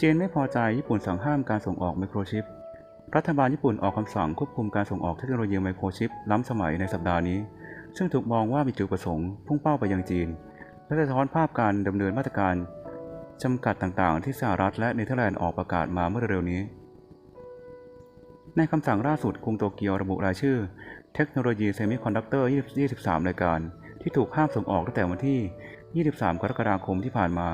จีนไม่พอใจญี่ปุ่นสั่งห้ามการส่งออกไมโครชิป รัฐบาลญี่ปุ่นออกคำสั่งควบคุมการส่งออกเทคโนโลยีไมโครชิป ล้ำสมัยในสัปดาห์นี้ ซึ่งถูกมองว่ามีจุดประสงค์พุ่งเป้าไปยังจีน และสะท้อนภาพการดำเนินมาตรการจำกัดต่างๆ ที่สหรัฐและเนเธอร์แลนด์ออกประกาศมาเมื่อเร็วๆนี้ ในคำสั่งล่าสุดกรุงโตเกียวระบุรายชื่อ เทคโนโลยีเซมิคอนดักเตอร์ 23 รายการ ที่ถูกห้ามส่งออกตั้งแต่วันที่ 23 กรกฎาคมที่ผ่านมา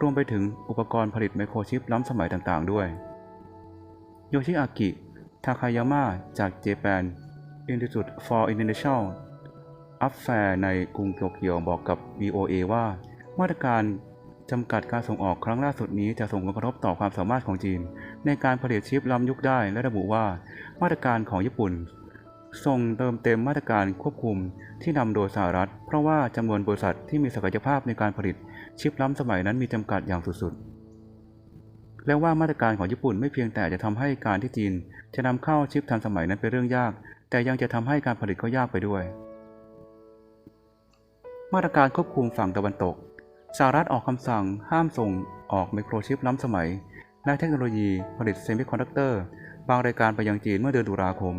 รวมไปถึงอุปกรณ์ผลิตไมโครชิปล้ำสมัยต่างๆ ด้วย โยชิอากิ ทาคายาม่าจาก Japan Institute for International Affairs ในกรุงโตเกียวบอกกับ VOA ว่า มาตรการจำกัดการส่งออกครั้งล่าสุดนี้จะส่งผลกระทบต่อความสามารถของจีน ในการผลิตชิปล้ำยุคได้และระบุว่า มาตรการของญี่ปุ่น ส่งเติมเต็มมาตรการควบคุมที่นำโดยสหรัฐ เพราะว่าจำนวนบริษัทที่มีศักยภาพในการผลิต ชิปล้ำสมัยนั้นมีจำกัดอย่างสุดๆ และว่ามาตรการของญี่ปุ่นไม่เพียงแต่จะทำให้การที่จีน จะนำเข้าชิปทันสมัยนั้นเป็นเรื่องยาก แต่ยังจะทำให้การผลิตก็ยากไปด้วย มาตรการควบคุมฝั่งตะวันตกสหรัฐออกคำสั่งห้ามส่งออกไมโครชิปล้ำสมัยและเทคโนโลยีผลิตเซมิคอนดักเตอร์บางรายการไปยังจีนเมื่อเดือนตุลาคม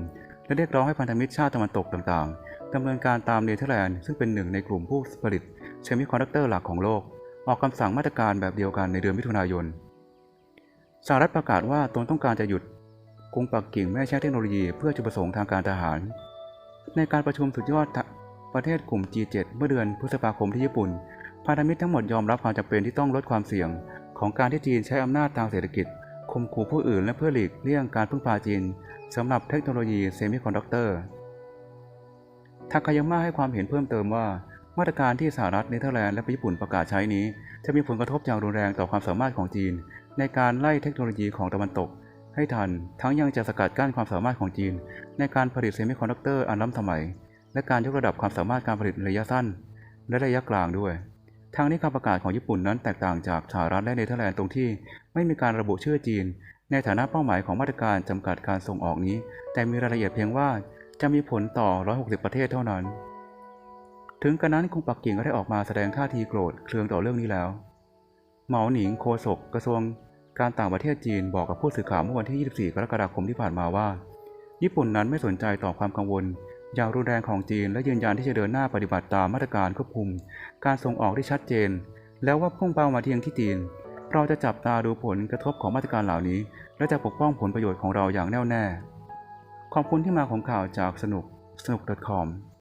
และเรียกร้องให้พันธมิตรชาติตะวันตกต่างๆดำเนินการตามเนเธอร์แลนด์ซึ่งเป็นหนึ่งในกลุ่มผู้ผลิตเซมิคอนดักเตอร์หลักของโลก ออกคำสั่งมาตรการแบบเดียวกันในเดือนมิถุนายนสหรัฐประกาศว่าตนต้องการจะหยุดกรุงปักกิ่งไม่ใช้เทคโนโลยีเพื่อจุดประสงค์ทางการทหาร ในการประชุมสุดยอดประเทศกลุ่ม G7 เมื่อเดือนพฤษภาคมที่ญี่ปุ่นพันธมิตรทั้งหมดยอมรับความจำเป็นที่ต้องลดความเสี่ยง ของการที่จีนใช้อำนาจทางเศรษฐกิจข่มขู่ผู้อื่นและเพื่อหลีกเลี่ยงการพึ่งพาจีนสำหรับเทคโนโลยีเซมิคอนดักเตอร์ทาคายาม่าให้ความเห็นเพิ่มเติมว่า มาตรการที่สหรัฐเนเธอร์แลนด์และญี่ปุ่นประกาศใช้นี้ จะมีผลกระทบอย่างรุนแรงต่อความสามารถของจีน ในการไล่เทคโนโลยีของตะวันตก ให้ทัน ทั้งยังจะสกัดกั้นความสามารถของจีน ในการผลิตเซมิคอนดักเตอร์อันล้ำสมัย และการยกระดับความสามารถการผลิตระยะสั้น และระยะกลางด้วยทางนี้คำประกาศของญี่ปุ่นนั้นแตกต่างจากสหรัฐและเนเธอร์แลนด์ตรงที่ ไม่มีการระบุชื่อจีน ในฐานะเป้าหมายของมาตรการจำกัดการส่งออกนี้ แต่มีรายละเอียดเพียงว่าจะมีผลต่อ 160 ประเทศเท่านั้น ถึงกระนั้นกรุงปักกิ่งก็ได้ออกมาแสดงท่าทีโกรธเคืองต่อเรื่องนี้แล้ว เหมาหนิงโคศกกระทรวงการต่างประเทศจีนบอกกับผู้สื่อข่าวเมื่อวันที่ 24 กรกฎาคมที่ผ่านมาว่า ญี่ปุ่นนั้นไม่สนใจต่อความกังวล อย่างรุนแรงของจีนและยืนยันที่จะเดินหน้าปฏิบัติตามมาตรการควบคุม การส่งออกที่ชัดเจน แล้วว่าพุ่งเป้ามาที่ยังที่จีน เราจะจับตาดูผลกระทบของมาตรการเหล่านี้ และจะปกป้องผลประโยชน์ของเราอย่างแน่วแน่ ขอบคุณที่มาของข่าวจากสนุกสนุก .com